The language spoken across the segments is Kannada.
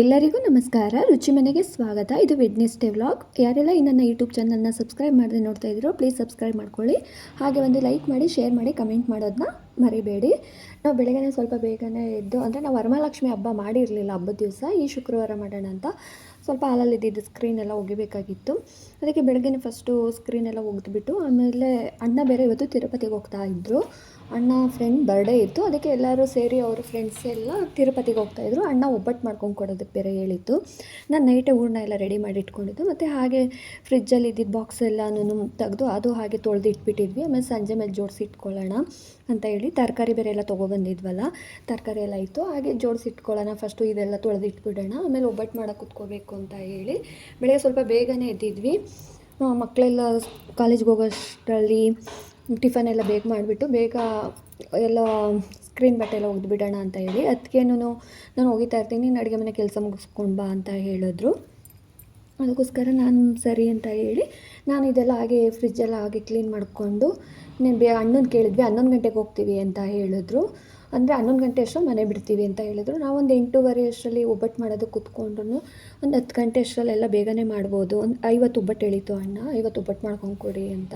ಎಲ್ಲರಿಗೂ ನಮಸ್ಕಾರ. ರುಚಿ ಮನೆಗೆ ಸ್ವಾಗತ. ಇದು ವೆಡ್ನೆಸ್ಡೇ ವ್ಲಾಗ್ ಯಾರೆಲ್ಲ ಈ ನನ್ನ ಯೂಟ್ಯೂಬ್ ಚಾನಲ್ನ ಸಬ್ಸ್ಕ್ರೈಬ್ ಮಾಡದೆ ನೋಡ್ತಾ ಇದ್ದೀರೋ ಪ್ಲೀಸ್ ಸಬ್ಸ್ಕ್ರೈಬ್ ಮಾಡ್ಕೊಳ್ಳಿ. ಹಾಗೆ ಒಂದು ಲೈಕ್ ಮಾಡಿ ಶೇರ್ ಮಾಡಿ ಕಮೆಂಟ್ ಮಾಡೋದನ್ನ ಮರಿಬೇಡಿ. ನಾವು ಬೆಳಗ್ಗೆ ಸ್ವಲ್ಪ ಬೇಗನೆ ಎದ್ದು, ಅಂದರೆ ನಾವು ವರಮಹಾಲಕ್ಷ್ಮಿ ಹಬ್ಬ ಮಾಡಿರಲಿಲ್ಲ ಹಬ್ಬದ ದಿವಸ, ಈ ಶುಕ್ರವಾರ ಮಾಡೋಣ ಅಂತ. ಸ್ವಲ್ಪ ಹಾಲಲ್ಲಿ ಇದ್ದಿದ್ದು ಸ್ಕ್ರೀನ್ ಎಲ್ಲ ಒಗಿಬೇಕಾಗಿತ್ತು. ಅದಕ್ಕೆ ಬೆಳಗ್ಗೆ ಫಸ್ಟು ಸ್ಕ್ರೀನ್ ಎಲ್ಲ ಒಗೆದ್ಬಿಟ್ಟು, ಆಮೇಲೆ ಅಣ್ಣ ಬೇರೆ ಇವತ್ತು ತಿರುಪತಿಗೆ ಹೋಗ್ತಾ ಇದ್ದರು ಅಣ್ಣ ಫ್ರೆಂಡ್ ಬರ್ಡೇ ಇತ್ತು. ಅದಕ್ಕೆ ಎಲ್ಲರೂ ಸೇರಿ ಅವ್ರ ಫ್ರೆಂಡ್ಸ್ ಎಲ್ಲ ತಿರುಪತಿಗೆ ಹೋಗ್ತಾಯಿದ್ರು ಅಣ್ಣ ಒಬ್ಬಟ್ಟು ಮಾಡ್ಕೊಂಡು ಕೊಡೋದಕ್ಕೆ ಬೇರೆ ಹೇಳಿತ್ತು ನಾನು ನೈಟೇ ಹೂರ್ಣ ಎಲ್ಲ ರೆಡಿ ಮಾಡಿ ಇಟ್ಕೊಂಡಿದ್ದು. ಮತ್ತು ಹಾಗೆ ಫ್ರಿಜ್ಜಲ್ಲಿ ಇದ್ದಿದ್ದ ಬಾಕ್ಸ್ ಎಲ್ಲನೂ ತೆಗೆದು ಅದು ಹಾಗೆ ತೊಳೆದು ಇಟ್ಬಿಟ್ಟಿದ್ವಿ. ಆಮೇಲೆ ಸಂಜೆ ಮೇಲೆ ಜೋಡಿಸಿ ಇಟ್ಕೊಳ್ಳೋಣ ಅಂತ ಹೇಳಿ ತರಕಾರಿ ಬೇರೆ ಎಲ್ಲ ತೊಗೊಬಂದಿದ್ವಲ್ಲ, ತರಕಾರಿ ಎಲ್ಲ ಇತ್ತು. ಹಾಗೆ ಜೋಡಿಸಿ ಇಟ್ಕೊಳ್ಳೋಣ ಫಸ್ಟು ಇದೆಲ್ಲ ತೊಳೆದು ಇಟ್ಬಿಡೋಣ. ಆಮೇಲೆ ಒಬ್ಬಟ್ಟು ಮಾಡೋಕೆ ಕುತ್ಕೋಬೇಕು ಅಂತ ಹೇಳಿ ಬೆಳಗ್ಗೆ ಸ್ವಲ್ಪ ಬೇಗನೆ ಎದ್ದಿದ್ವಿ. ಮಕ್ಕಳೆಲ್ಲ ಕಾಲೇಜ್ಗೆ ಹೋಗೋಷ್ಟರಲ್ಲಿ ಟಿಫನ್ ಎಲ್ಲ ಬೇಗ ಮಾಡಿಬಿಟ್ಟು ಬೇಗ ಎಲ್ಲ ಸ್ಕ್ರೀನ್ ಬಟ್ಟೆ ಎಲ್ಲ ಒಗೆದ್ಬಿಡೋಣ ಅಂತ ಹೇಳಿ ಅದಕ್ಕೇನು ನಾನು ಹೋಗಿತಾ ಇರ್ತೀನಿ, ನೀನು ಅಡುಗೆ ಮನೆ ಕೆಲಸ ಮುಗಿಸ್ಕೊಂಡು ಬಾ ಅಂತ ಹೇಳಿದ್ರು. ಅದಕ್ಕೋಸ್ಕರ ನಾನು ಸರಿ ಅಂತ ಹೇಳಿ, ನಾನು ಇದೆಲ್ಲ ಹಾಗೆ ಫ್ರಿಜ್ಜೆಲ್ಲ ಹಾಗೆ ಕ್ಲೀನ್ ಮಾಡಿಕೊಂಡು, ನೀನು ಬೇ, ಅಣ್ಣನ ಕೇಳಿದ್ವಿ, ಹನ್ನೊಂದು ಗಂಟೆಗೆ ಹೋಗ್ತೀವಿ ಅಂತ ಹೇಳಿದ್ರು. ಅಂದರೆ ಹನ್ನೊಂದು ಗಂಟೆ ಅಷ್ಟರಲ್ಲಿ ಮನೆ ಬಿಡ್ತೀವಿ ಅಂತ ಹೇಳಿದ್ರು. ನಾವೊಂದು ಎಂಟೂವರೆ ಅಷ್ಟರಲ್ಲಿ ಒಬ್ಬಟ್ಟು ಮಾಡೋದು ಕೂತ್ಕೊಂಡ್ರು ಒಂದು ಹತ್ತು ಗಂಟೆ ಅಷ್ಟರಲ್ಲೆಲ್ಲ ಬೇಗನೆ ಮಾಡ್ಬೋದು. ಒಂದು ಐವತ್ತು ಒಬ್ಬಟ್ಟು ಹೇಳಿತು ಅಣ್ಣ, ಐವತ್ತು ಒಬ್ಬಟ್ಟು ಮಾಡ್ಕೊಂಡು ಕೊಡಿ ಅಂತ.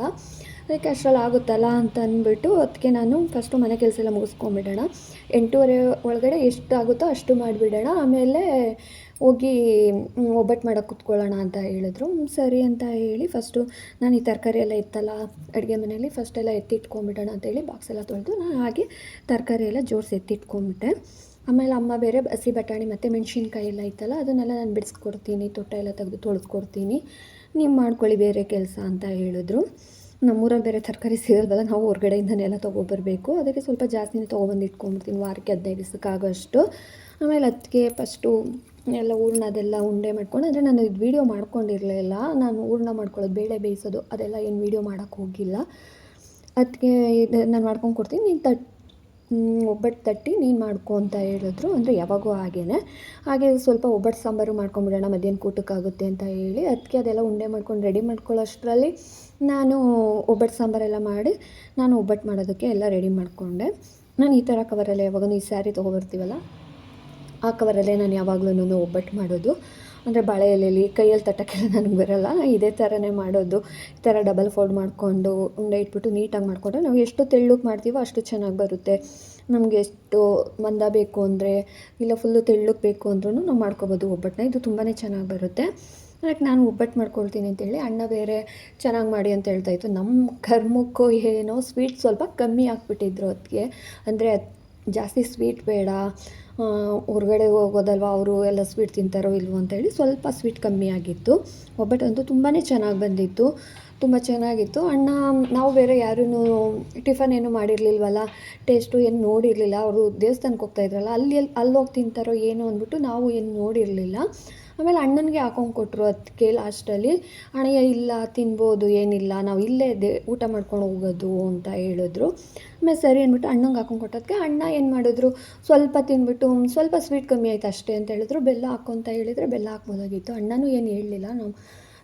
ಅದಕ್ಕೆ ಅಷ್ಟರಲ್ಲಿ ಆಗುತ್ತಲ್ಲ ಅಂತ ಅಂದ್ಬಿಟ್ಟು ಅದಕ್ಕೆ ನಾನು ಫಸ್ಟು ಮನೆ ಕೆಲಸ ಎಲ್ಲ ಮುಗಿಸ್ಕೊಂಬಿಡೋಣ ಎಂಟೂವರೆ ಒಳಗಡೆ ಎಷ್ಟು ಆಗುತ್ತೋ ಅಷ್ಟು ಮಾಡಿಬಿಡೋಣ. ಆಮೇಲೆ ಹೋಗಿ ಒಬ್ಬಟ್ಟು ಮಾಡೋಕೆ ಕುತ್ಕೊಳ್ಳೋಣ ಅಂತ ಹೇಳಿದ್ರು. ಸರಿ ಅಂತ ಹೇಳಿ ಫಸ್ಟು ನಾನು ಈ ತರಕಾರಿ ಎಲ್ಲ ಇತ್ತಲ್ಲ, ಅಡುಗೆ ಮನೆಯಲ್ಲಿ ಫಸ್ಟ್ ಎಲ್ಲ ಎತ್ತಿಟ್ಕೊಂಬಿಡೋಣ ಅಂತೇಳಿ ಬಾಕ್ಸ್ ಎಲ್ಲ ತೊಳೆದು ನಾನು ಹಾಗೆ ತರಕಾರಿ ಎಲ್ಲ ಜೋಡಿಸಿ ಎತ್ತಿಟ್ಕೊಂಬಿಟ್ಟೆ ಆಮೇಲೆ ಅಮ್ಮ ಬೇರೆ ಹಸಿ ಬಟಾಣಿ ಮತ್ತು ಮೆಣಸಿನ್ಕಾಯಿ ಎಲ್ಲ ಇತ್ತಲ್ಲ, ಅದನ್ನೆಲ್ಲ ನಾನು ಬಿಡಿಸ್ಕೊಡ್ತೀನಿ, ತೊಟ್ಟ ಎಲ್ಲ ತೆಗೆದು ತೊಳೆಸ್ಕೊಡ್ತೀನಿ. ನೀವು ಮಾಡ್ಕೊಳ್ಳಿ ಬೇರೆ ಕೆಲಸ ಅಂತ ಹೇಳಿದ್ರು. ನಮ್ಮೂರಲ್ಲಿ ಬೇರೆ ತರಕಾರಿ ಸಿಗಲ್ವಲ್ಲ ನಾವು ಹೊರಗಡೆಯಿಂದನೇ ಎಲ್ಲ ತೊಗೊಬರಬೇಕು. ಅದಕ್ಕೆ ಸ್ವಲ್ಪ ಜಾಸ್ತಿನೇ ತೊಗೊಬಂದು ಇಟ್ಕೊಂಡ್ಬಿಡ್ತೀನಿ, ವಾರಕ್ಕೆ ಹದಿನೈದು ದಿವಸಕ್ಕಾಗೋಷ್ಟು ಆಮೇಲೆ ಅದಕ್ಕೆ ಫಸ್ಟು ಎಲ್ಲ ಹೂರ್ಣ ಅದೆಲ್ಲ ಉಂಡೆ ಮಾಡ್ಕೊಂಡು, ಅಂದರೆ ನಾನು ಇದು ವೀಡಿಯೋ ಮಾಡ್ಕೊಂಡಿರಲಿಲ್ಲ. ನಾನು ಹೂರ್ಣ ಮಾಡ್ಕೊಳ್ಳೋದು, ಬೇಳೆ ಬೇಯಿಸೋದು, ಅದೆಲ್ಲ ಏನು ವೀಡಿಯೋ ಮಾಡೋಕ್ಕೆ ಹೋಗಿಲ್ಲ. ಅದಕ್ಕೆ ನಾನು ಮಾಡ್ಕೊಂಡು ಕೊಡ್ತೀನಿ, ನೀನು ತಟ್ ಒಬ್ಬಟ್ಟು ತಟ್ಟಿ ನೀನು ಮಾಡ್ಕೊ ಅಂತ ಹೇಳಿದ್ರು. ಅಂದರೆ ಯಾವಾಗೂ ಹಾಗೇ ಹಾಗೆ ಸ್ವಲ್ಪ ಒಬ್ಬಟ್ಟು ಸಾಂಬಾರು ಮಾಡ್ಕೊಂಬಿಡೋಣ, ಮಧ್ಯಾಹ್ನ ಕೂಟಕ್ಕಾಗುತ್ತೆ ಅಂತ ಹೇಳಿ. ಅದಕ್ಕೆ ಅದೆಲ್ಲ ಉಂಡೆ ಮಾಡ್ಕೊಂಡು ರೆಡಿ ಮಾಡ್ಕೊಳ್ಳೋಷ್ಟರಲ್ಲಿ ನಾನು ಒಬ್ಬಟ್ಟು ಸಾಂಬಾರೆಲ್ಲ ಮಾಡಿ ನಾನು ಒಬ್ಬಟ್ಟು ಮಾಡೋದಕ್ಕೆ ಎಲ್ಲ ರೆಡಿ ಮಾಡಿಕೊಂಡೆ. ನಾನು ಈ ಥರ ಕವರಲ್ಲೇ ಯಾವಾಗೂ ಈ ಸ್ಯಾರಿ ತೊಗೊಬರ್ತೀವಲ್ಲ, ಆ ಕವರಲ್ಲೇ ನಾನು ಯಾವಾಗಲೂ ಒಬ್ಬಟ್ಟು ಮಾಡೋದು. ಅಂದರೆ ಬಾಳೆ ಎಲೆಯಲ್ಲಿ ಕೈಯಲ್ಲಿ ತಟ್ಟಕ್ಕೆಲ್ಲ ನನಗೆ ಬರೋಲ್ಲ, ಇದೇ ಥರನೇ ಮಾಡೋದು. ಈ ಥರ ಡಬಲ್ ಫೋಲ್ಡ್ ಮಾಡಿಕೊಂಡು ಉಂಡೆ ಇಟ್ಬಿಟ್ಟು ನೀಟಾಗಿ ಮಾಡಿಕೊಂಡ್ರೆ ನಾವು ಎಷ್ಟು ತೆಳ್ಳಗೆ ಮಾಡ್ತೀವೋ ಅಷ್ಟು ಚೆನ್ನಾಗಿ ಬರುತ್ತೆ. ನಮಗೆ ಎಷ್ಟು ಮಂದ ಬೇಕು ಅಂದರೆ, ಇಲ್ಲ ಫುಲ್ಲು ತೆಳ್ಳಗೆ ಬೇಕು ಅಂದ್ರೂ ನಾವು ಮಾಡ್ಕೊಬೋದು ಒಬ್ಬಟ್ಟನ್ನ. ಇದು ತುಂಬಾ ಚೆನ್ನಾಗಿ ಬರುತ್ತೆ. ಅದಕ್ಕೆ ನಾನು ಒಬ್ಬಟ್ಟು ಮಾಡ್ಕೊಳ್ತೀನಿ ಅಂತೇಳಿ ಅಣ್ಣ ಬೇರೆ ಚೆನ್ನಾಗಿ ಮಾಡಿ ಅಂತ ಹೇಳ್ತಾ ಇತ್ತು. ನಮ್ಮ ಕರ್ಮಕ್ಕೋ ಏನೋ ಸ್ವೀಟ್ ಸ್ವಲ್ಪ ಕಮ್ಮಿ ಹಾಕ್ಬಿಟ್ಟಿದ್ರು ಅದಕ್ಕೆ ಅಂದರೆ ಜಾಸ್ತಿ ಸ್ವೀಟ್ ಬೇಡ. ಹೊರಗಡೆ ಹೋಗೋದಲ್ವ ಅವರು ಎಲ್ಲ ಸ್ವೀಟ್ ತಿಂತಾರೋ ಇಲ್ವೋ ಅಂತೇಳಿ ಸ್ವಲ್ಪ ಸ್ವೀಟ್ ಕಮ್ಮಿ ಆಗಿತ್ತು. ಒಬ್ಬಟ್ಟಂತೂ ತುಂಬಾ ಚೆನ್ನಾಗಿ ಬಂದಿತ್ತು. ತುಂಬ ಚೆನ್ನಾಗಿತ್ತು. ಅಣ್ಣ, ನಾವು ಬೇರೆ ಯಾರೂ ಟಿಫನ್ ಏನು ಮಾಡಿರಲಿಲ್ವಲ್ಲ, ಟೇಸ್ಟು ಏನು ನೋಡಿರಲಿಲ್ಲ. ಅವರು ದೇವಸ್ಥಾನಕ್ಕೆ ಹೋಗ್ತಾ ಇದ್ರಲ್ಲ, ಅಲ್ಲಿ ಅಲ್ಲಿ ಹೋಗಿ ತಿಂತಾರೋ ಏನು ಅಂದ್ಬಿಟ್ಟು ನಾವು ಏನು ನೋಡಿರಲಿಲ್ಲ. ಆಮೇಲೆ ಅಣ್ಣನಿಗೆ ಹಾಕೊಂಡು ಕೊಟ್ಟರು ಅದಕ್ಕೆ ಲಾಸ್ಟಲ್ಲಿ ಅಣ್ಣಯ್ಯ, ಇಲ್ಲ, ತಿನ್ಬೋದು, ಏನಿಲ್ಲ, ನಾವು ಇಲ್ಲೇ ದೇ, ಊಟ ಮಾಡ್ಕೊಂಡು ಹೋಗೋದು, ಅಂತ ಹೇಳಿದ್ರು. ಆಮೇಲೆ ಸರಿ ಅಂದ್ಬಿಟ್ಟು ಅಣ್ಣಂಗೆ ಹಾಕೊಂಡು ಕೊಟ್ಟೋದಕ್ಕೆ ಅಣ್ಣ ಏನು ಮಾಡಿದ್ರು? ಸ್ವಲ್ಪ ತಿನ್ಬಿಟ್ಟು ಸ್ವಲ್ಪ ಸ್ವೀಟ್ ಕಮ್ಮಿ ಆಯ್ತು ಅಷ್ಟೇ, ಅಂತ ಹೇಳಿದ್ರು. ಬೆಲ್ಲ ಹಾಕು ಅಂತ ಹೇಳಿದರೆ ಬೆಲ್ಲ ಹಾಕ್ಬೋದಾಗಿತ್ತು. ಅಣ್ಣನೂ ಏನು ಹೇಳಲಿಲ್ಲ. ನಾವು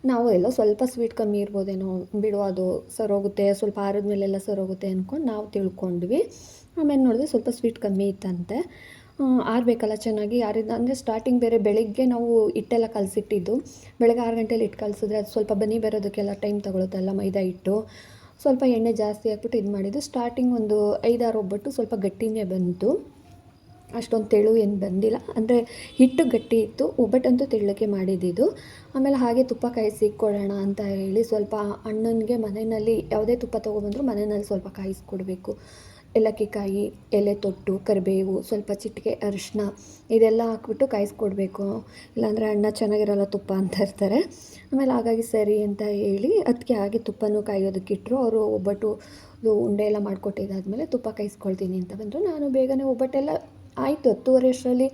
ನಾವು ಎಲ್ಲೋ ಸ್ವಲ್ಪ ಸ್ವೀಟ್ ಕಮ್ಮಿ ಇರ್ಬೋದೇನೋ, ಬಿಡು, ಅದು ಸರೋಗುತ್ತೆ, ಸ್ವಲ್ಪ ಆರಿದ್ಮೇಲೆಲ್ಲ ಸರೋಗುತ್ತೆ ಅಂದ್ಕೊಂಡು ನಾವು ತಿಳ್ಕೊಂಡ್ವಿ. ಆಮೇಲೆ ನೋಡಿದ್ರೆ ಸ್ವಲ್ಪ ಸ್ವೀಟ್ ಕಮ್ಮಿ ಇತ್ತಂತೆ. ಆರಬೇಕಲ್ಲ ಚೆನ್ನಾಗಿ? ಆರಿದ ಅಂದರೆ ಸ್ಟಾರ್ಟಿಂಗ್ ಬೇರೆ ಬೆಳಗ್ಗೆ ನಾವು ಹಿಟ್ಟೆಲ್ಲ ಕಲಸಿಟ್ಟಿದ್ದು. ಬೆಳಗ್ಗೆ ಆರು ಗಂಟೆಲಿ ಹಿಟ್ಟು ಕಲಸಿದ್ರೆ ಅದು ಸ್ವಲ್ಪ ಬನ್ನಿ ಬರೋದಕ್ಕೆಲ್ಲ ಟೈಮ್ ತಗೊಳುತ್ತಲ್ಲ ಮೈದಾ ಹಿಟ್ಟು. ಸ್ವಲ್ಪ ಎಣ್ಣೆ ಜಾಸ್ತಿ ಹಾಕ್ಬಿಟ್ಟು ಇದು ಮಾಡಿದ್ದು. ಸ್ಟಾರ್ಟಿಂಗ್ ಒಂದು ಐದಾರು ಒಬ್ಬಟ್ಟು ಸ್ವಲ್ಪ ಗಟ್ಟಿನೇ ಬಂತು. ಅಷ್ಟೊಂದು ತೆಳು ಏನು ಬಂದಿಲ್ಲ. ಅಂದರೆ ಹಿಟ್ಟು ಗಟ್ಟಿ ಇತ್ತು ಒಬ್ಬಟ್ಟಂತೂ ತೆಳ್ಳಕ್ಕೆ ಮಾಡಿದ್ದಿದ್ದು ಆಮೇಲೆ ಹಾಗೆ ತುಪ್ಪ ಕಾಯಿಸಿ ಕೊಡೋಣ ಅಂತ ಹೇಳಿ ಸ್ವಲ್ಪ ಅಣ್ಣನಿಗೆ ಮನೆಯಲ್ಲಿ ಯಾವುದೇ ತುಪ್ಪ ತೊಗೊಬಂದ್ರು ಮನೆಯಲ್ಲಿ ಸ್ವಲ್ಪ ಕಾಯಿಸ್ಕೊಡ್ಬೇಕು. ಏಲಕ್ಕಿ ಕಾಯಿ ಎಲೆ ತೊಟ್ಟು, ಕರಿಬೇವು, ಸ್ವಲ್ಪ ಚಿಟಿಕೆ ಅರಿಶಿನ ಇದೆಲ್ಲ ಹಾಕ್ಬಿಟ್ಟು ಕಾಯಿಸ್ಕೊಡ್ಬೇಕು. ಇಲ್ಲಾಂದರೆ ಅಣ್ಣ ಚೆನ್ನಾಗಿರಲ್ಲ ತುಪ್ಪ ಅಂತ ಇರ್ತಾರೆ. ಆಮೇಲೆ ಹಾಗಾಗಿ ಸರಿ ಅಂತ ಹೇಳಿ ಅದಕ್ಕೆ ಹಾಗೆ ತುಪ್ಪನೂ ಕಾಯೋದಕ್ಕಿಟ್ಟರು ಅವರು ಒಬ್ಬಟ್ಟು ಉಂಡೆ ಎಲ್ಲ ಮಾಡಿಕೊಟ್ಟಿದ್ದಾದಮೇಲೆ ತುಪ್ಪ ಕಾಯಿಸ್ಕೊಳ್ತೀನಿ ಅಂತ ಬಂದರು. ನಾನು ಬೇಗನೆ ಒಬ್ಬಟ್ಟೆಲ್ಲ ಆಯಿತು ಹತ್ತುವರೆ ಅಷ್ಟರಲ್ಲಿ.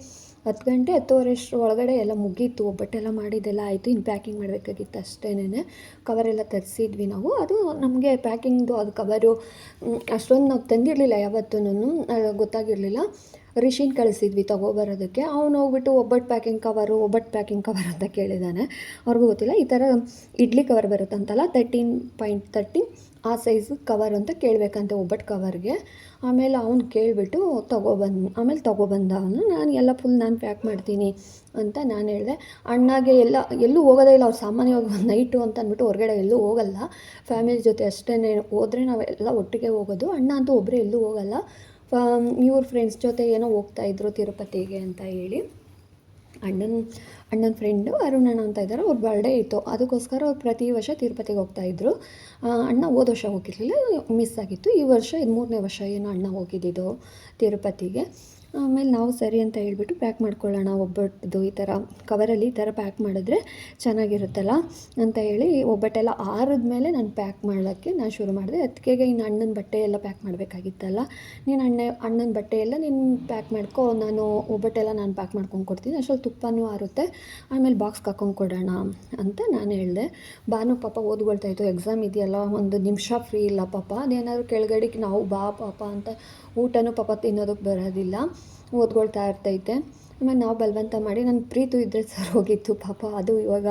ಹತ್ತು ಗಂಟೆ ಹತ್ತುವರೆ ಅಷ್ಟರ ಒಳಗಡೆ ಎಲ್ಲ ಮುಗೀತು, ಒಬ್ಬಟ್ಟೆಲ್ಲ ಮಾಡಿದ್ದೆಲ್ಲ ಆಯಿತು ಇನ್ನು ಪ್ಯಾಕಿಂಗ್ ಮಾಡಬೇಕಾಗಿತ್ತು ಅಷ್ಟೇನೆ ಕವರೆಲ್ಲ ತರಿಸಿದ್ವಿ ನಾವು. ಅದು ನಮಗೆ ಪ್ಯಾಕಿಂಗ್ದು ಅದು ಕವರು ಅಷ್ಟೊಂದು ನಾವು ತಂದಿರಲಿಲ್ಲ ಯಾವತ್ತೂ ಗೊತ್ತಾಗಿರಲಿಲ್ಲ. ರಿಷಿನ್ ಕಳಿಸಿದ್ವಿ ತೊಗೊಬರೋದಕ್ಕೆ. ಅವ್ನು ಹೋಗ್ಬಿಟ್ಟು ಒಬ್ಬಟ್ಟು ಪ್ಯಾಕಿಂಗ್ ಕವರು ಒಬ್ಬಟ್ಟು ಪ್ಯಾಕಿಂಗ್ ಕವರ್ ಅಂತ ಕೇಳಿದ್ದಾನೆ ಅವ್ರಿಗೂ ಗೊತ್ತಿಲ್ಲ. ಈ ಥರ ಇಡ್ಲಿ ಕವರ್ ಬರುತ್ತಂತಲ್ಲ ತರ್ಟೀನ್ ಪಾಯಿಂಟ್ ತರ್ಟೀನ್ ಆ ಸೈಜ್ ಕವರ್ ಅಂತ ಕೇಳಬೇಕಂತೆ ಒಬ್ಬಟ್ಟು ಕವರ್ಗೆ ಆಮೇಲೆ ಅವ್ನು ಕೇಳಿಬಿಟ್ಟು ತೊಗೊಬಂದು ಆಮೇಲೆ ತೊಗೊಬಂದ ಅವನು ನಾನು ಎಲ್ಲ ಫುಲ್ ನಾನು ಪ್ಯಾಕ್ ಮಾಡ್ತೀನಿ ಅಂತ ನಾನು ಹೇಳಿದೆ. ಅಣ್ಣಗೆ ಎಲ್ಲ, ಎಲ್ಲೂ ಹೋಗೋದೇ ಇಲ್ಲ, ಅವ್ರು ಸಾಮಾನ್ಯವಾಗಿ ಒಂದು ನೈಟು ಅಂತ ಅಂದ್ಬಿಟ್ಟು ಹೊರಗಡೆ ಎಲ್ಲೂ ಹೋಗಲ್ಲ. ಫ್ಯಾಮಿಲಿ ಜೊತೆ ಅಷ್ಟೇ ಹೋದರೆ ನಾವೆಲ್ಲ ಒಟ್ಟಿಗೆ ಹೋಗೋದು. ಅಣ್ಣ ಅಂತೂ ಒಬ್ಬರೇ ಎಲ್ಲೂ ಹೋಗಲ್ಲ. ಇವ್ರ ಫ್ರೆಂಡ್ಸ್ ಜೊತೆ ಏನೋ ಹೋಗ್ತಾಯಿದ್ರು ತಿರುಪತಿಗೆ ಅಂತ ಹೇಳಿ. ಅಣ್ಣನ ಅಣ್ಣನ ಫ್ರೆಂಡು ಅರುಣಣ್ಣ ಅಂತ ಇದ್ದಾರೆ. ಅವ್ರ ಬರ್ಡೇ ಇತ್ತು. ಅದಕ್ಕೋಸ್ಕರ ಅವ್ರು ಪ್ರತಿ ವರ್ಷ ತಿರುಪತಿಗೆ ಹೋಗ್ತಾಯಿದ್ರು ಅಣ್ಣ ಹೋದ ವರ್ಷ ಹೋಗಿರಲಿಲ್ಲ ಮಿಸ್ ಆಗಿತ್ತು. ಈ ವರ್ಷ, ಇದು ಮೂರನೇ ವರ್ಷ ಏನೋ ಅಣ್ಣ ಹೋಗಿದ್ದಿದ್ದು ತಿರುಪತಿಗೆ. ಆಮೇಲೆ ನಾವು ಸರಿ ಅಂತ ಹೇಳಿಬಿಟ್ಟು ಪ್ಯಾಕ್ ಮಾಡ್ಕೊಳ್ಳೋಣ ಒಬ್ಬಟ್ಟು ಈ ಥರ ಕವರಲ್ಲಿ ಈ ಥರ ಪ್ಯಾಕ್ ಮಾಡಿದ್ರೆ ಚೆನ್ನಾಗಿರುತ್ತಲ್ಲ ಅಂತ ಹೇಳಿ ಒಬ್ಬಟ್ಟೆಲ್ಲ ಆರಿದ ಮೇಲೆ ನಾನು ಪ್ಯಾಕ್ ಮಾಡೋಕ್ಕೆ ನಾನು ಶುರು ಮಾಡಿದೆ. ಅದಕ್ಕೆ ಇನ್ನು ಅಣ್ಣನ ಬಟ್ಟೆ ಎಲ್ಲ ಪ್ಯಾಕ್ ಮಾಡಬೇಕಾಗಿತ್ತಲ್ಲ. ನೀನು ಅಣ್ಣ ಅಣ್ಣನ ಬಟ್ಟೆ ಎಲ್ಲ ನೀನು ಪ್ಯಾಕ್ ಮಾಡ್ಕೊ, ನಾನು ಒಬ್ಬಟ್ಟೆಲ್ಲ ನಾನು ಪ್ಯಾಕ್ ಮಾಡ್ಕೊಂಡು ಕೊಡ್ತೀನಿ. ಅಷ್ಟರಲ್ಲಿ ತುಪ್ಪನೂ ಆರುತ್ತೆ. ಆಮೇಲೆ ಬಾಕ್ಸ್ಗೆ ಹಾಕೊಂಡು ಕೊಡೋಣ ಅಂತ ನಾನು ಹೇಳಿದೆ. ಬಾನು ಪಾಪ ಓದ್ಕೊಳ್ತಾ ಇತ್ತು. ಎಕ್ಸಾಮ್ ಇದೆಯಲ್ಲ, ಒಂದು ನಿಮಿಷ ಫ್ರೀ ಇಲ್ಲ ಪಾಪ. ಅದೇನಾದ್ರು ಕೆಳಗಡೆಗೆ, ನಾವು ಬಾ ಪಾಪ ಅಂತ ಊಟನೂ ಪಾಪ ತಿನ್ನೋದಕ್ಕೆ ಬರೋದಿಲ್ಲ. ಓದ್ಕೊಳ್ತಾ ಇರ್ತೈತೆ. ಆಮೇಲೆ ನಾವು ಬಲವಂತ ಮಾಡಿ ನನ್ನ ಪ್ರೀತು ಇದ್ದರೆ ಸರ್ ಹೋಗಿತ್ತು. ಪಾಪ ಅದು ಇವಾಗ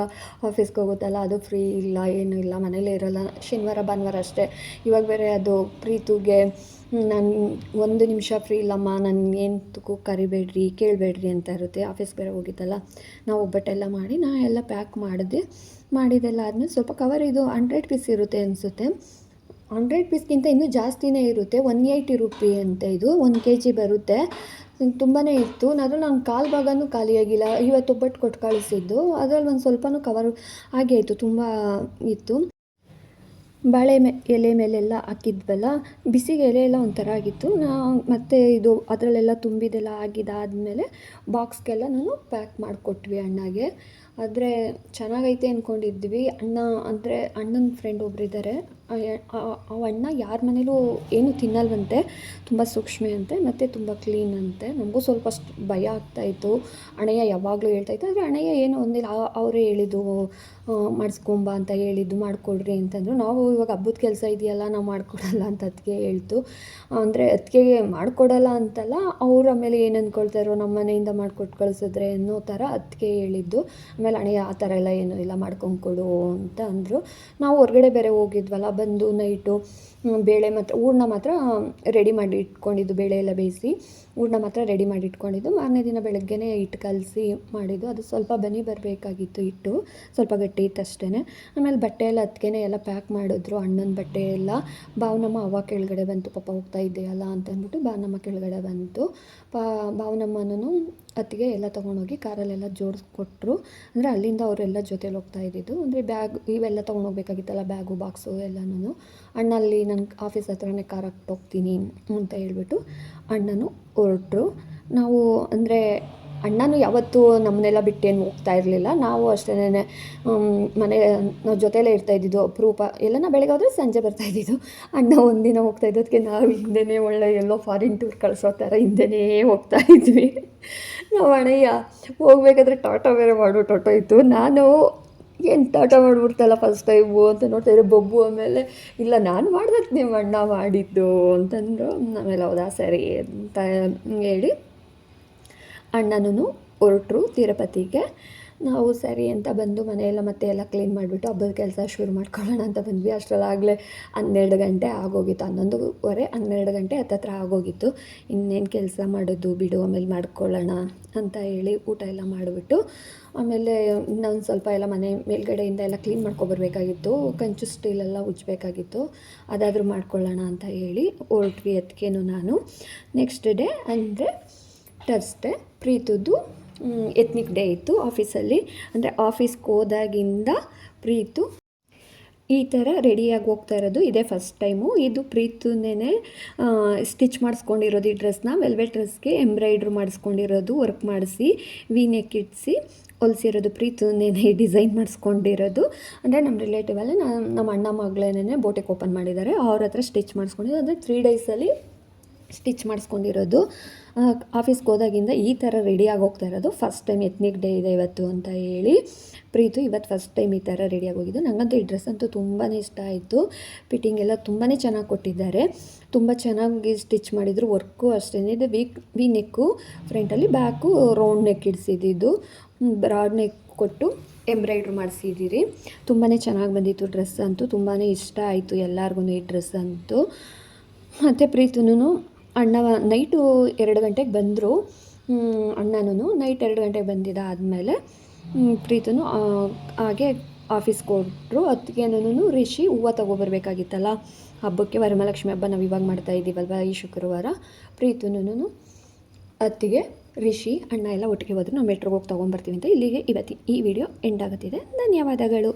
ಆಫೀಸ್ಗೆ ಹೋಗುತ್ತಲ್ಲ, ಅದು ಫ್ರೀ ಇಲ್ಲ, ಏನೂ ಇಲ್ಲ, ಮನೇಲೇ ಇರೋಲ್ಲ. ಶನಿವಾರ, ಭಾನುವಾರ ಅಷ್ಟೇ. ಇವಾಗ ಬೇರೆ ಅದು ಪ್ರೀತುಗೆ ನಾನು ಒಂದು ನಿಮಿಷ ಫ್ರೀ ಇಲ್ಲಮ್ಮ, ನಾನು ಏನು ಕರಿಬೇಡ್ರಿ, ಕೇಳಬೇಡ್ರಿ ಅಂತ ಇರುತ್ತೆ. ಆಫೀಸ್ ಬೇರೆ ಹೋಗಿತ್ತಲ್ಲ, ನಾವು ಒಬ್ಬಟ್ಟೆಲ್ಲ ಮಾಡಿ, ನಾ ಎಲ್ಲ ಪ್ಯಾಕ್ ಮಾಡಿದೆ. ಮಾಡಿದೆಲ್ಲ ಆದಮೇಲೆ ಸ್ವಲ್ಪ ಕವರ್ ಇದು ಹಂಡ್ರೆಡ್ ಪೀಸ್ ಇರುತ್ತೆ ಅನಿಸುತ್ತೆ. ಹಂಡ್ರೆಡ್ ಪೀಸ್ಗಿಂತ ಇನ್ನೂ ಜಾಸ್ತಿನೇ ಇರುತ್ತೆ. ಒನ್ ಏಯ್ಟಿ ರುಪಿ ಅಂತ ಇದು ಒಂದು ಕೆ ಜಿ ಬರುತ್ತೆ. ತುಂಬಾ ಇತ್ತು. ಆದರೂ ನಾನು ಕಾಲು ಭಾಗನೂ ಖಾಲಿಯಾಗಿಲ್ಲ ಇವತ್ತು ಒಬ್ಬಟ್ಟು ಕೊಟ್ಟು ಕಳಿಸಿದ್ದು. ಅದ್ರಲ್ಲಿ ಒಂದು ಸ್ವಲ್ಪನೂ ಕವರ್ ಹಾಗೆ ಆಯಿತು. ತುಂಬ ಇತ್ತು. ಬಾಳೆ ಮೆ ಎಲೆ ಮೇಲೆಲ್ಲ ಹಾಕಿದ್ವಲ್ಲ, ಬಿಸಿಗೆ ಎಲೆ ಎಲ್ಲ ಒಂಥರ ಆಗಿತ್ತು. ನಾ ಮತ್ತು ಇದು ಅದರಲ್ಲೆಲ್ಲ ತುಂಬಿದೆಲ್ಲ ಆಗಿದಾದಮೇಲೆ ಬಾಕ್ಸ್ಗೆಲ್ಲ ನಾನು ಪ್ಯಾಕ್ ಮಾಡಿಕೊಟ್ವಿ ಅಣ್ಣಗೆ. ಆದರೆ ಚೆನ್ನಾಗೈತೆ ಅಂದ್ಕೊಂಡಿದ್ವಿ ಅಣ್ಣ ಅಂದರೆ ಅಣ್ಣನ ಫ್ರೆಂಡ್ ಒಬ್ರು ಅವ ಅಣ್ಣ ಯಾರ ಮನೇಲೂ ಏನು ತಿನ್ನಲ್ವಂತೆ, ತುಂಬ ಸೂಕ್ಷ್ಮ ಅಂತೆ, ಮತ್ತು ತುಂಬ ಕ್ಲೀನ್ ಅಂತೆ. ನಮಗೂ ಸ್ವಲ್ಪ ಭಯ ಆಗ್ತಾಯಿತ್ತು ಅಣ್ಣಯ್ಯ ಯಾವಾಗಲೂ ಹೇಳ್ತಾಯಿತ್ತು ಆದರೆ ಅಣ್ಣಯ್ಯ ಏನು ಒಂದಿಲ್ಲ ಅವರೇ ಹೇಳಿದ್ದು ಮಾಡಿಸ್ಕೊಂಬ ಅಂತ ಹೇಳಿದ್ದು, ಮಾಡಿಕೊಡ್ರಿ ಅಂತಂದರು ನಾವು ಇವಾಗ ಹಬ್ಬದ ಕೆಲಸ ಇದೆಯಲ್ಲ, ನಾವು ಮಾಡಿಕೊಡಲ್ಲ ಅಂತ ಅದಕ್ಕೆ ಹೇಳ್ತು. ಅಂದರೆ ಅದಕ್ಕೆ ಮಾಡಿಕೊಡಲ್ಲ ಅಂತಲ್ಲ, ಅವ್ರು ಆಮೇಲೆ ಏನು ಅಂದ್ಕೊಳ್ತಾರೋ ನಮ್ಮ ಮನೆಯಿಂದ ಮಾಡಿಕೊಟ್ಟು ಕಳಿಸಿದ್ರೆ ಅನ್ನೋ ಥರ ಅದಕ್ಕೆ ಹೇಳಿದ್ದು. ಆಮೇಲೆ ಅಣ್ಣಯ್ಯ ಆ ಥರ ಎಲ್ಲ ಏನೂ ಇಲ್ಲ, ಮಾಡ್ಕೊಂಡು ಕೊಡು ಅಂತ ಅಂದರು. ನಾವು ಹೊರಗಡೆ ಬೇರೆ ಹೋಗಿದ್ವಲ್ಲ ಬಂದು ನೈಟು ಬೇಳೆ ಮಾತ್ರ, ಹೂರ್ಣ ಮಾತ್ರ ರೆಡಿ ಮಾಡಿ ಇಟ್ಕೊಂಡಿದ್ದು, ಬೇಳೆ ಎಲ್ಲ ಬೇಯಿಸಿ, ಹೂರ್ಣ ಮಾತ್ರ ರೆಡಿ ಮಾಡಿ ಇಟ್ಕೊಂಡಿದ್ದು. ಮಾರನೇ ದಿನ ಬೆಳಗ್ಗೆನೇ ಹಿಟ್ಟು ಕಲಸಿ ಮಾಡಿದ್ದು. ಅದು ಸ್ವಲ್ಪ ಬನಿ ಬರಬೇಕಾಗಿತ್ತು ಹಿಟ್ಟು, ಸ್ವಲ್ಪ ಗಟ್ಟಿ ಇತ್ತು ಅಷ್ಟೇ ಆಮೇಲೆ ಬಟ್ಟೆ ಎಲ್ಲ ಅದಕ್ಕೇ ಎಲ್ಲ ಪ್ಯಾಕ್ ಮಾಡಿದ್ರು. ಅಣ್ಣನ ಬಟ್ಟೆ ಎಲ್ಲ, ಭಾವನಮ್ಮ ಅವ ಕೆಳಗಡೆ ಬಂತು ಪಾಪ ಹೋಗ್ತಾ ಇದೆಯಲ್ಲ ಅಂತಂದ್ಬಿಟ್ಟು ಭಾವನಮ್ಮ ಕೆಳಗಡೆ ಬಂತು. ಪಾ ಭಾವನಮ್ಮನೂ ಅತ್ತಿಗೆ ಎಲ್ಲ ತೊಗೊಂಡೋಗಿ ಕಾರಲ್ಲೆಲ್ಲ ಜೋಡಿಸ್ಕೊಟ್ರು. ಅಂದರೆ ಅಲ್ಲಿಂದ ಅವರೆಲ್ಲ ಜೊತೇಲಿ ಹೋಗ್ತಾ ಇದ್ದಿದ್ದು. ಅಂದರೆ ಬ್ಯಾಗ್ ಇವೆಲ್ಲ ತೊಗೊಂಡೋಗ್ಬೇಕಾಗಿತ್ತಲ್ಲ, ಬ್ಯಾಗು, ಬಾಕ್ಸು ಎಲ್ಲನೂ. ಅಣ್ಣ ಅಲ್ಲಿ ನನ್ನ ಆಫೀಸ್ ಹತ್ರನೇ ಕಾರ್ ಹೋಗ್ತೀನಿ ಅಂತ ಹೇಳ್ಬಿಟ್ಟು ಅಣ್ಣನೂ ಹೊರಟ್ರು. ನಾವು ಅಂದರೆ ಅಣ್ಣನೂ ಯಾವತ್ತೂ ನಮ್ಮನ್ನೆಲ್ಲ ಬಿಟ್ಟೇನು ಹೋಗ್ತಾ ಇರಲಿಲ್ಲ. ನಾವು ಅಷ್ಟೇ ಮನೆ, ನಾವು ಜೊತೆಯಲ್ಲೇ ಇರ್ತಾಯಿದ್ದಿದ್ದು ಅಪರೂಪ. ಎಲ್ಲನ ಬೆಳಗ್ಗೆ ಹೋದರೆ ಸಂಜೆ ಬರ್ತಾ ಇದ್ದಿದ್ದು. ಅಣ್ಣ ಒಂದಿನ ಹೋಗ್ತಾ ಇದ್ದದಕ್ಕೆ ನಾವು ಹಿಂದೆನೇ ಒಳ್ಳೆ ಎಲ್ಲೋ ಫಾರಿನ್ ಟೂರ್ ಕಳಿಸೋ ಥರ ಹಿಂದೆನೇ ಹೋಗ್ತಾ ಇದ್ವಿ. ನಾವು ಅಣ್ಣಯ್ಯ ಹೋಗ್ಬೇಕಾದ್ರೆ ಟಾಟಾ ಬೇರೆ ಮಾಡಿಬಿಟ್ಟು ಇತ್ತು. ನಾನು ಏನು ಟಾಟಾ ಮಾಡಿಬಿಡ್ತಲ್ಲ ಫಸ್ಟ್ ಟೈಮು ಅಂತ ನೋಡ್ತಾಯಿದ್ರೆ ಬೊಬ್ಬು ಆಮೇಲೆ, ಇಲ್ಲ, ನಾನು ಮಾಡ್ದಕ್ಕೆ ನಿಮ್ಮ ಅಣ್ಣ ಮಾಡಿದ್ದು ಅಂತಂದರು ಆಮೇಲೆ ಹೌದಾ, ಸರಿ ಅಂತ ಹೇಳಿ ಅಣ್ಣನೂ ಹೊರಟ್ರು ತಿರುಪತಿಗೆ. ನಾವು ಸರಿ ಅಂತ ಬಂದು ಮನೆಯೆಲ್ಲ ಮತ್ತೆ ಎಲ್ಲ ಕ್ಲೀನ್ ಮಾಡಿಬಿಟ್ಟು ಹಬ್ಬದ ಕೆಲಸ ಶುರು ಮಾಡ್ಕೊಳ್ಳೋಣ ಅಂತ ಬಂದ್ವಿ. ಅಷ್ಟರಲ್ಲಾಗಲೇ ಹನ್ನೆರಡು ಗಂಟೆ ಆಗೋಗಿತ್ತು. ಹನ್ನೊಂದುವರೆ, ಹನ್ನೆರಡು ಗಂಟೆ ಹತ್ತತ್ರ ಆಗೋಗಿತ್ತು. ಇನ್ನೇನು ಕೆಲಸ ಮಾಡೋದು ಬಿಡು, ಆಮೇಲೆ ಮಾಡ್ಕೊಳ್ಳೋಣ ಅಂತ ಹೇಳಿ ಊಟ ಎಲ್ಲ ಮಾಡಿಬಿಟ್ಟು, ಆಮೇಲೆ ಇನ್ನೊಂದು ಸ್ವಲ್ಪ ಎಲ್ಲ ಮನೆ ಮೇಲ್ಗಡೆಯಿಂದ ಎಲ್ಲ ಕ್ಲೀನ್ ಮಾಡ್ಕೊಬರ್ಬೇಕಾಗಿತ್ತು. ಕಂಚು ಸ್ಟೀಲೆಲ್ಲ ಉಜ್ಜಬೇಕಾಗಿತ್ತು. ಅದಾದರೂ ಮಾಡ್ಕೊಳ್ಳೋಣ ಅಂತ ಹೇಳಿ ಹೊರಟ್ವಿ ಅದಕ್ಕೇನು ನಾನು. ನೆಕ್ಸ್ಟ್ ಡೇ ಅಂದರೆ ಟರ್ಸ್ಡೇ ಪ್ರೀತದ್ದು ಎತ್ನಿಕ್ ಡೇ ಇತ್ತು ಆಫೀಸಲ್ಲಿ ಅಂದರೆ ಆಫೀಸ್ಗೆ ಹೋದಾಗಿಂದ ಪ್ರೀತು ಈ ಥರ ರೆಡಿಯಾಗಿ ಹೋಗ್ತಾ ಇರೋದು ಇದೇ ಫಸ್ಟ್ ಟೈಮು ಇದು ಪ್ರೀತುನೇ ಸ್ಟಿಚ್ ಮಾಡಿಸ್ಕೊಂಡಿರೋದು ಈ ಡ್ರೆಸ್ನ ವೆಲ್ವೆಟ್ ಡ್ರೆಸ್ಗೆ ಎಂಬ್ರಾಯ್ಡ್ರಿ ಮಾಡಿಸ್ಕೊಂಡಿರೋದು ವರ್ಕ್ ಮಾಡಿಸಿ ವಿ ನೆಕ್ ಇಡಿಸಿ ಹೊಲಿಸಿರೋದು ಪ್ರೀತುನೇ ಡಿಸೈನ್ ಮಾಡಿಸ್ಕೊಂಡಿರೋದು. ಅಂದರೆ ನಮ್ಮ ರಿಲೇಟಿವಲ್ಲೇ ನಮ್ಮ ಅಣ್ಣ ಮಗಳೇನೇ ಬೋಟೆಕ್ ಓಪನ್ ಮಾಡಿದ್ದಾರೆ. ಅವ್ರ ಹತ್ರ ಸ್ಟಿಚ್ ಮಾಡಿಸ್ಕೊಂಡಿದ್ದು ಅಂದರೆ ತ್ರೀ ಡೇಸಲ್ಲಿ ಸ್ಟಿಚ್ ಮಾಡಿಸ್ಕೊಂಡಿರೋದು. ಆಫೀಸ್ಗೆ ಹೋದಾಗಿಂದ ಈ ಥರ ರೆಡಿಯಾಗಿ ಹೋಗ್ತಾ ಇರೋದು. ಫಸ್ಟ್ ಟೈಮ್ ಎತ್ನಿಕ್ ಡೇ ಇದೆ ಇವತ್ತು ಅಂತ ಹೇಳಿ. ಪ್ರೀತು ಇವತ್ತು ಫಸ್ಟ್ ಟೈಮ್ ಈ ಥರ ರೆಡಿಯಾಗಿ ಹೋಗಿದ್ದು. ನನಗಂತೂ ಈ ಡ್ರೆಸ್ ಅಂತೂ ತುಂಬಾ ಇಷ್ಟ ಆಯಿತು. ಫಿಟ್ಟಿಂಗ್ ಎಲ್ಲ ತುಂಬಾ ಚೆನ್ನಾಗಿ ಕೊಟ್ಟಿದ್ದಾರೆ. ತುಂಬ ಚೆನ್ನಾಗಿ ಸ್ಟಿಚ್ ಮಾಡಿದರು. ವರ್ಕು ಅಷ್ಟೇ ಇದೆ. ವೀಕ್ ವಿ ನೆಕ್ಕು ಫ್ರಂಟಲ್ಲಿ ಬ್ಯಾಕು ರೌಂಡ್ ನೆಕ್ ಇಡಿಸಿದ್ದು. ಬ್ರಾಡ್ ನೆಕ್ ಕೊಟ್ಟು ಎಂಬ್ರಾಯ್ಡ್ರ್ ಮಾಡಿಸಿದ್ದೀರಿ. ತುಂಬಾ ಚೆನ್ನಾಗಿ ಬಂದಿತ್ತು ಡ್ರೆಸ್ ಅಂತೂ. ತುಂಬಾ ಇಷ್ಟ ಆಯಿತು ಎಲ್ಲರಿಗೂ ಈ ಡ್ರೆಸ್ ಅಂತೂ. ಮತ್ತು ಪ್ರೀತುನು ಅಣ್ಣ ನೈಟು ಎರಡು ಗಂಟೆಗೆ ಬಂದರು. ಅಣ್ಣನೂ ನೈಟ್ ಎರಡು ಗಂಟೆಗೆ ಬಂದಿದ್ದ ಆದಮೇಲೆ ಪ್ರೀತನು ಹಾಗೆ ಆಫೀಸ್ಗೆ ಕೊಟ್ಟರು ಅದಕ್ಕೇನೂ ರಿಷಿ ಹೂವು ತೊಗೊಬರ್ಬೇಕಾಗಿತ್ತಲ್ಲ, ಹಬ್ಬಕ್ಕೆ ವರಮಹಾಲಕ್ಷ್ಮಿ ಹಬ್ಬ ನಾವು ಇವಾಗ ಮಾಡ್ತಾ ಇದ್ದೀವಲ್ವ ಈ ಶುಕ್ರವಾರ. ಪ್ರೀತನೂ ಅತ್ತಿಗೆ ರಿಷಿ, ಅಣ್ಣ ಎಲ್ಲ ಒಟ್ಟಿಗೆ ಹೋದ್ರು. ನಾವು ಮೆಟ್ರೋಗೆ ಹೋಗಿ ತೊಗೊಂಬರ್ತೀವಿ ಅಂತ ಇಲ್ಲಿಗೆ ಇವತ್ತಿ ಈ ವಿಡಿಯೋ ಎಂಡ್ ಆಗುತ್ತಿದೆ. ಧನ್ಯವಾದಗಳು.